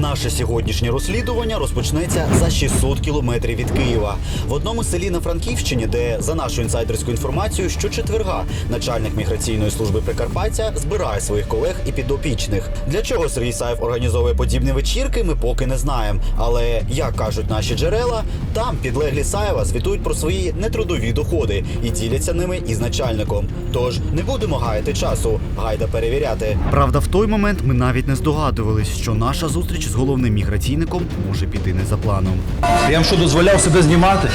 Наше сьогоднішнє розслідування розпочнеться за 600 кілометрів від Києва в одному селі на Франківщині, де за нашою інсайдерською інформацією, щочетверга начальник міграційної служби Прикарпаття збирає своїх колег і підопічних. Для чого Сергій Саєв організовує подібні вечірки, ми поки не знаємо. Але як кажуть наші джерела, там підлеглі Саєва звітують про свої нетрудові доходи і діляться ними із начальником. Тож не будемо гаяти часу, гайда перевіряти. Правда, в той момент ми навіть не здогадувались, що наша зустріч з головним міграційником може піти не за планом. Я вам що дозволяв себе знімати?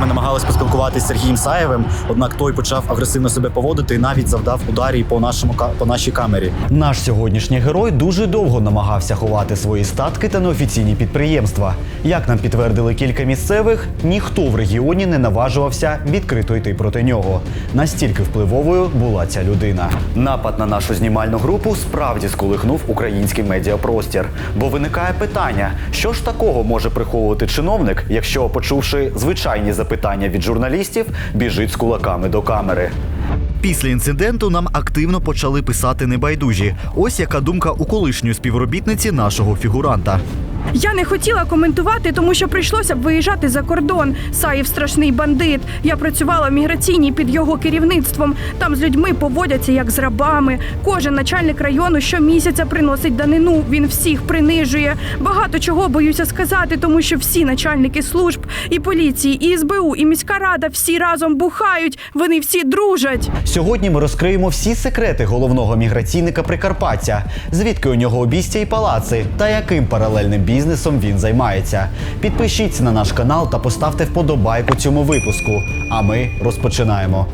Ми намагалися поспілкуватися з Сергієм Саєвим, однак той почав агресивно себе поводити і навіть завдав ударі по нашому по нашій камері. Наш сьогоднішній герой дуже довго намагався ховати свої статки та неофіційні підприємства. Як нам підтвердили кілька місцевих, ніхто в регіоні не наважувався відкрито йти проти нього. Настільки впливовою була ця людина. Напад на нашу знімальну групу справді сколихнув український медіапростір. Бо виникає питання, що ж такого може приховувати чиновник, якщо, почувши звичайні запитання від журналістів, біжить з кулаками до камери. Після інциденту нам активно почали писати небайдужі. Ось яка думка у колишньої співробітниці нашого фігуранта. Я не хотіла коментувати, тому що прийшлося б виїжджати за кордон. Саїв страшний бандит. Я працювала в міграційній під його керівництвом. Там з людьми поводяться як з рабами. Кожен начальник району щомісяця приносить данину. Він всіх принижує. Багато чого боюся сказати, тому що всі начальники служб і поліції, і СБУ, і міська рада всі разом бухають. Вони всі дружать. Сьогодні ми розкриємо всі секрети головного міграційника Прикарпаття, звідки у нього обійстя і палаци, та яким паралельним бізнесом він займається. Підпишіться на наш канал та поставте вподобайку цьому випуску. А ми розпочинаємо.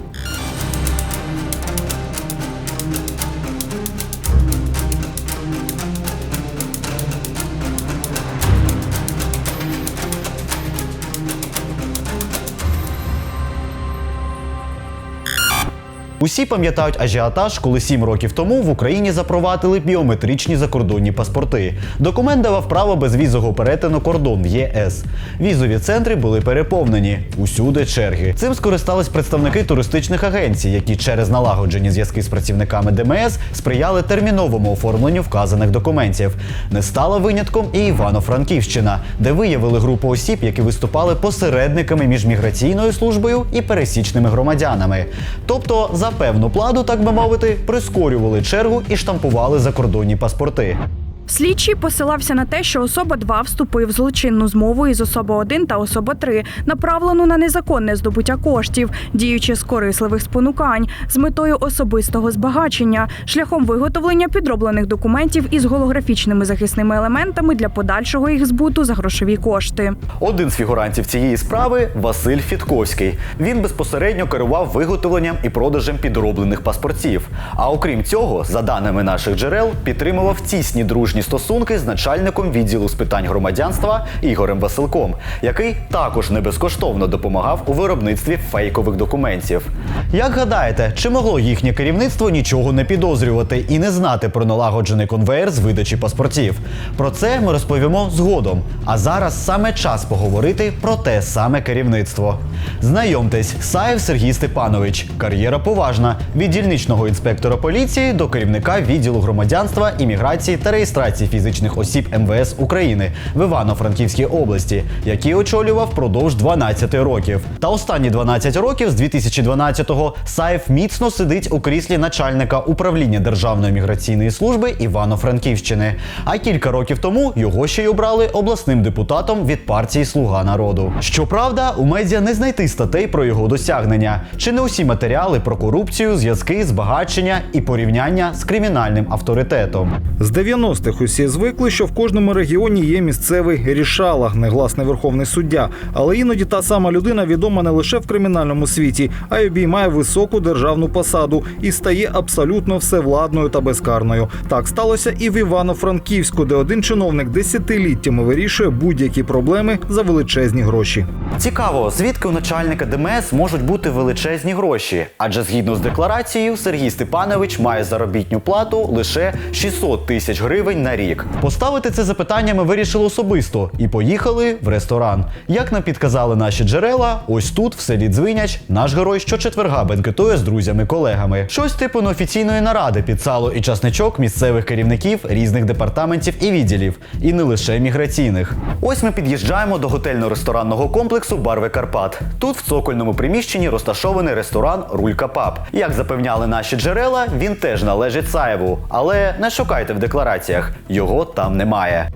Усі пам'ятають ажіотаж, коли сім років тому в Україні запровадили біометричні закордонні паспорти. Документ давав право безвізового перетину кордон в ЄС. Візові центри були переповнені, усюди черги. Цим скористались представники туристичних агенцій, які через налагоджені зв'язки з працівниками ДМС сприяли терміновому оформленню вказаних документів. Не стала винятком і Івано-Франківщина, де виявили групу осіб, які виступали посередниками між міграційною службою і пересічними громадянами. Тобто за певну пладу, так би мовити, прискорювали чергу і штампували закордонні паспорти. Слідчий посилався на те, що особа 2 вступив в злочинну змову із особа 1 та особа 3, направлену на незаконне здобуття коштів, діючи з корисливих спонукань, з метою особистого збагачення, шляхом виготовлення підроблених документів із голографічними захисними елементами для подальшого їх збуту за грошові кошти. Один з фігурантів цієї справи Василь Фітковський. Він безпосередньо керував виготовленням і продажем підроблених паспортів. А окрім цього, за даними наших джерел, підтримував тісні дружні стосунки з начальником відділу з питань громадянства Ігорем Василком, який також не безкоштовно допомагав у виробництві фейкових документів. Як гадаєте, чи могло їхнє керівництво нічого не підозрювати і не знати про налагоджений конвейер з видачі паспортів? Про це ми розповімо згодом. А зараз саме час поговорити про те саме керівництво. Знайомтесь, Саєв Сергій Степанович. Кар'єра поважна від дільничного інспектора поліції до керівника відділу громадянства, імміграції та реєстрації фізичних осіб МВС України в Івано-Франківській області, який очолював впродовж 12 років. Та останні 12 років з 2012-го Саєв міцно сидить у кріслі начальника управління Державної міграційної служби Івано-Франківщини. А кілька років тому його ще й обрали обласним депутатом від партії Слуга народу. Щоправда, у медіа не знайти статей про його досягнення. Чи не усі матеріали про корупцію, зв'язки, збагачення і порівняння з кримінальним авторитетом. З 90-х усі звикли, що в кожному регіоні є місцевий рішала, негласний верховний суддя. Але іноді та сама людина відома не лише в кримінальному світі, а й обіймає високу державну посаду і стає абсолютно всевладною та безкарною. Так сталося і в Івано-Франківську, де один чиновник десятиліттями вирішує будь-які проблеми за величезні гроші. Цікаво, звідки у начальника ДМС можуть бути величезні гроші? Адже згідно з декларацією, Сергій Степанович має заробітню плату лише 600 тисяч гривень день на рік. Поставити це запитання ми вирішили особисто і поїхали в ресторан. Як нам підказали наші джерела, ось тут, в селі Дзвиняч, наш герой щочетверга бенкетує з друзями-колегами. Щось типу неофіційної наради під сало і часничок місцевих керівників різних департаментів і відділів, і не лише міграційних. Ось ми під'їжджаємо до готельно-ресторанного комплексу Барви Карпат. Тут в цокольному приміщенні розташований ресторан Рулька Паб. Як запевняли наші джерела, він теж належить Саєву, але не шукайте в деклараціях, його там немає.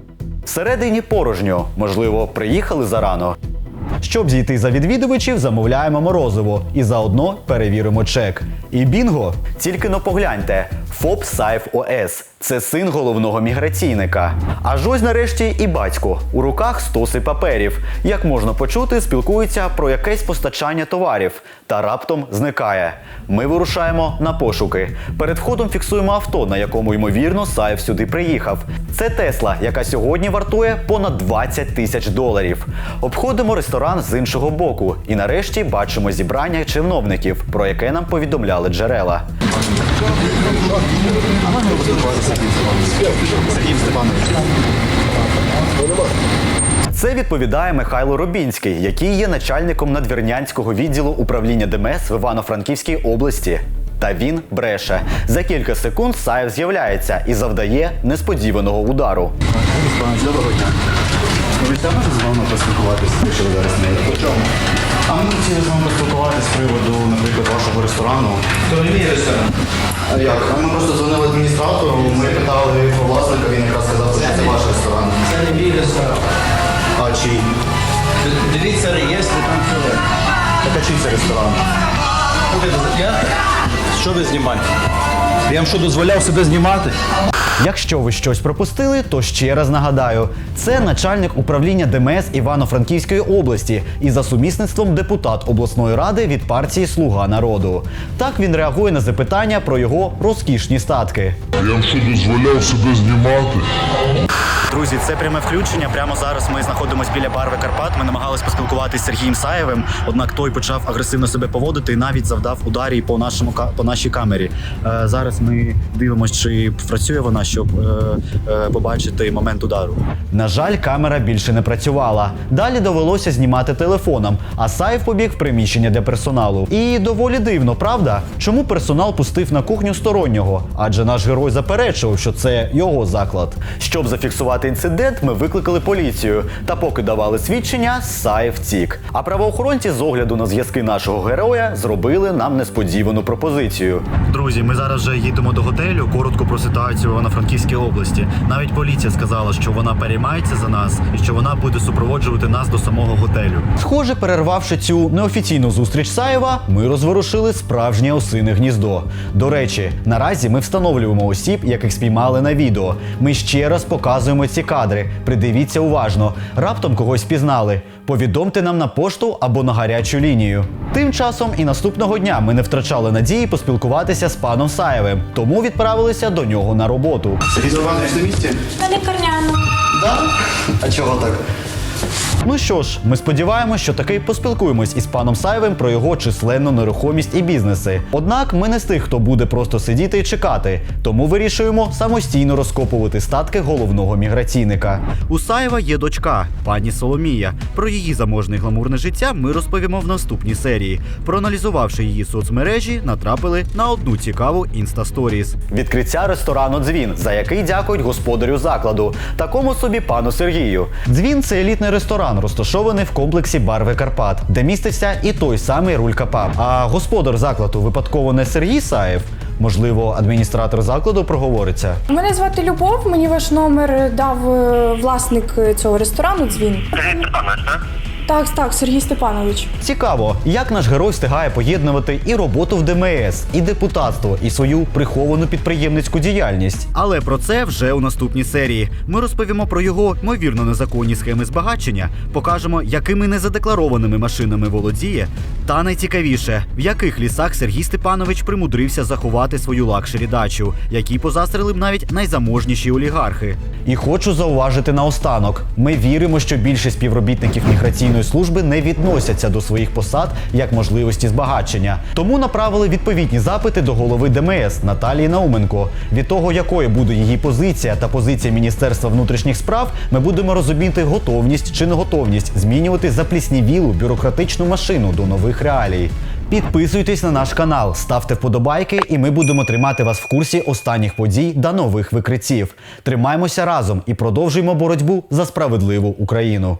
Всередині порожньо, можливо, приїхали зарано. Щоб зійти за відвідувачів, замовляємо морозиво і заодно перевіримо чек. І бінго! Тільки но погляньте: ФОП Сайф ОС. Це син головного міграційника. Аж ось нарешті і батько. У руках стоси паперів. Як можна почути, спілкується про якесь постачання товарів та раптом зникає. Ми вирушаємо на пошуки. Перед входом фіксуємо авто, на якому ймовірно Саєв сюди приїхав. Це Тесла, яка сьогодні вартує понад 20 тисяч доларів. Обходимо ресторан з іншого боку і нарешті бачимо зібрання чиновників, про яке нам повідомляли джерела. Це відповідає Михайло Робінський, який є начальником надвірнянського відділу управління ДМС в Івано-Франківській області. Та він бреше. За кілька секунд Саєв з'являється і завдає несподіваного удару. Доброго дня. Ви там можете з вами поспілкуватися, якщо ви зараз не є? По чому? А ми хотіли з вами поспілкуватися з приводу, наприклад, вашого ресторану. То не мій ресторан. А як? А Ми просто дзвонили адміністратору, ми питали про власника, він якраз сказав, що це ваш ресторан. Це не мій ресторан. А чий? Дивіться реєстр, там все. Так а чий це ресторан? Я? Що ви знімаєте? Я вам що дозволяв себе знімати? Якщо ви щось пропустили, то ще раз нагадаю: це начальник управління ДМС Івано-Франківської області і за сумісництвом депутат обласної ради від партії Слуга народу. Так він реагує на запитання про його розкішні статки. Я вам що дозволяв себе знімати? Друзі, це пряме включення. Прямо зараз ми знаходимося біля барви Карпат. Ми намагалися поспілкуватися з Сергієм Саєвим. Однак той почав агресивно себе поводити і навіть завдав ударі по нашому по нашій камері. Е, зараз ми дивимося, чи працює вона, щоб е, е, побачити момент удару. На жаль, камера більше не працювала. Далі довелося знімати телефоном, а Саєв побіг в приміщення для персоналу. І доволі дивно, правда? Чому персонал пустив на кухню стороннього? Адже наш герой заперечував, що це його заклад. Щоб зафіксувати інцидент, ми викликали поліцію. Та поки давали свідчення, Саєв втік. А правоохоронці з огляду на зв'язки нашого героя зробили нам несподівану пропозицію. Друзі, ми зараз вже їдемо до готелю. Коротко про ситуацію в Івано-Франківській області. Навіть поліція сказала, що вона переймається за нас і що вона буде супроводжувати нас до самого готелю. Схоже, перервавши цю неофіційну зустріч Саєва, ми розворушили справжнє осине гніздо. До речі, наразі ми встановлюємо осіб, яких спіймали на відео. Ми ще раз показуємо ці кадри. Придивіться уважно. Раптом когось пізнали. Повідомте нам на пошту або на гарячу лінію. Тим часом і наступного дня ми не втрачали надії поспілкуватися з паном Саєвим, тому відправилися до нього на роботу. Сергій Іванович на місці? На лікарняну. Да? А чого так? Ну що ж, ми сподіваємось, що таки поспілкуємось із паном Саєвим про його численну нерухомість і бізнеси. Однак ми не з тих, хто буде просто сидіти і чекати, тому вирішуємо самостійно розкопувати статки головного міграційника. У Саєва є дочка, пані Соломія. Про її заможне гламурне життя ми розповімо в наступній серії. Проаналізувавши її соцмережі, натрапили на одну цікаву інстасторіс. Відкриття ресторану Дзвін, за який дякують господарю закладу, такому собі пану Сергію. Дзвін це елітний ресторан, розташований в комплексі Барви Карпат, де містився і той самий Рулька Паб. А господар закладу випадково не Сергій Саєв. Можливо, адміністратор закладу проговориться. Мене звати Любов. Мені ваш номер дав е, власник е, цього ресторану. Дзвін. Так, так, так, Сергій Степанович. Цікаво, як наш герой встигає поєднувати і роботу в ДМС, і депутатство, і свою приховану підприємницьку діяльність. Але про це вже у наступній серії. Ми розповімо про його ймовірно незаконні схеми збагачення, покажемо, якими незадекларованими машинами володіє, та найцікавіше, в яких лісах Сергій Степанович примудрився заховати свою лакшері дачу, які позастрили б навіть найзаможніші олігархи. І хочу зауважити наостанок: ми віримо, що більшість співробітників міграційної міграційної служби не відносяться до своїх посад як можливості збагачення. Тому направили відповідні запити до голови ДМС Наталії Науменко. Від того, якою буде її позиція та позиція Міністерства внутрішніх справ, ми будемо розуміти готовність чи неготовність змінювати запліснівілу бюрократичну машину до нових реалій. Підписуйтесь на наш канал, ставте вподобайки, і ми будемо тримати вас в курсі останніх подій та нових викриттів. Тримаймося разом і продовжуємо боротьбу за справедливу Україну.